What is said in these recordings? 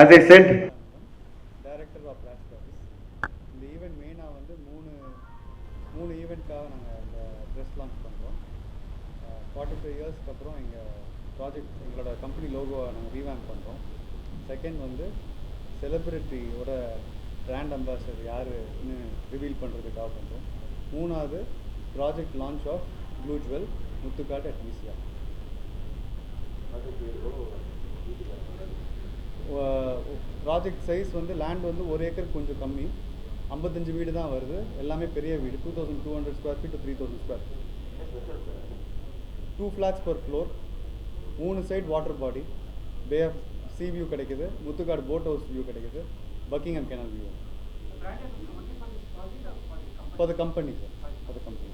as I said, director of blast office இந்த event மெயினாக வந்து மூணு மூணு ஈவெண்ட்காக நாங்கள் இந்த ட்ரெஸ் லான்ச் பண்ணுறோம் ஃபார்ட்டி ஃபைவ் இயர்ஸ்க்கு அப்புறம் எங்கள் ப்ராஜெக்ட் எங்களோட கம்பெனி லோகோவை நாங்கள் ரீவேம் பண்ணுறோம் செகண்ட் வந்து செலிப்ரிட்டியோட பிராண்ட் அம்பாசடர் யாருன்னு ரிவீல் பண்ணுறதுக்காக பண்ணுறோம் மூணாவது project launch of blue jewel Muthukadu at ஈஸியாக ப்ராஜெக்ட் சைஸ் வந்து லேண்ட் வந்து ஒரு ஏக்கர் கொஞ்சம் கம்மி. ஐம்பத்தஞ்சு வீடு தான் வருது. எல்லாமே பெரிய வீடு. Two thousand two hundred square feet three thousand square two flats per floor மூணு side water body bay of sea view கிடைக்குது. முத்துக்காடு போட் ஹவுஸ் வியூ கிடைக்குது. Buckingham canal view the company? Sir for the company.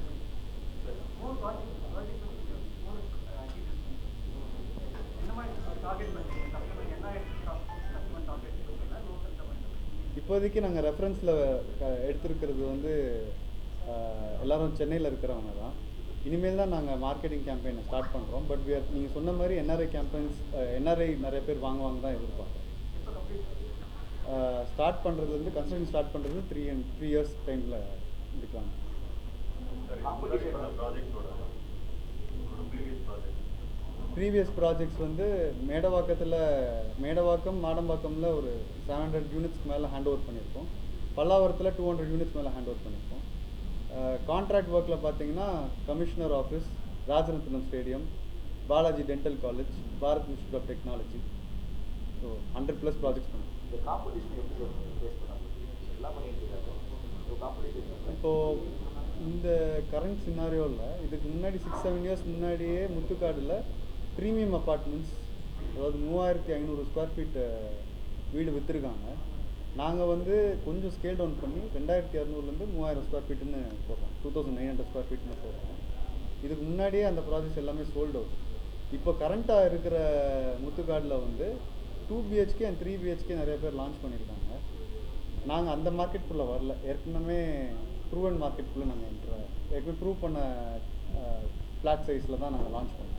இப்போதைக்கு நாங்கள் ரெஃபரன்ஸில் எடுத்திருக்கிறது வந்து எல்லாரும் சென்னையில் இருக்கிறவங்க தான். இனிமேல் தான் நாங்கள் மார்க்கெட்டிங் கேம்பெயினை ஸ்டார்ட் பண்ணுறோம் பட் வி நீங்கள் சொன்ன மாதிரி என்ஆர்ஐ கேம்பெயின்ஸ் என்ஆர்ஐ நிறைய பேர் வாங்குவாங்க தான் எதிர்பார்க்குறோம் ஸ்டார்ட் பண்ணுறதுலேருந்து கன்ஸ்ட்ரக்ஷன் ஸ்டார்ட் பண்ணுறது த்ரீ அண்ட் த்ரீ இயர்ஸ் டைமில் முடிக்கலாம் ப்ரீவியஸ் ப்ராஜெக்ட்ஸ் வந்து மேடவாக்கத்தில் மேடவாக்கம் மாடம்பாக்கம்ல ஒரு செவன் ஹண்ட்ரட் யூனிட்ஸ்க்கு மேலே ஹேண்ட் ஓவர் பண்ணியிருக்கோம் பல்லாவரத்தில் டூ ஹண்ட்ரட் யூனிட்ஸ் மேலே ஹேண்ட் ஓவர் பண்ணியிருக்கோம் கான்ட்ராக்ட் ஒர்க்கில் பார்த்தீங்கன்னா commissioner office Rajarathinam stadium Balaji dental college Bharat institute of technology so hundred plus projects competition இப்போது இந்த கரண்ட் சினாரியோவில் இதுக்கு முன்னாடி சிக்ஸ் செவன் இயர்ஸ் முன்னாடியே முத்துக்காடில் ப்ரீமியம் அப்பார்ட்மெண்ட்ஸ் அதாவது மூவாயிரத்தி ஐநூறு ஸ்கொயர் ஃபீட்டு வீடு விற்றுருக்காங்க நாங்கள் வந்து கொஞ்சம் ஸ்கேல் டவுன் பண்ணி ரெண்டாயிரத்தி இரநூறுலேருந்து மூவாயிரம் ஸ்கொயர் ஃபீட்டுன்னு போடுறோம். Two thousand nine hundred square ஃபீட்னு போடுறோம். இதுக்கு முன்னாடியே அந்த ப்ராஜெக்ட்ஸ் எல்லாமே சோல்ட் அவுட் இப்போ கரண்ட்டாக இருக்கிற முத்துக்காடில் வந்து two BHK and three BHK நிறைய பேர் லான்ச் பண்ணியிருக்காங்க. நாங்கள் அந்த மார்க்கெட்டுக்குள்ளே வரல. ஏற்கனவே ப்ரூவன் மார்க்கெட்டுக்குள்ளே நாங்கள் என்ட்ரு ஏற்கனவே ப்ரூவ் பண்ண ஃப்ளாட் சைஸில் தான் நாங்கள் லான்ச் பண்ணோம்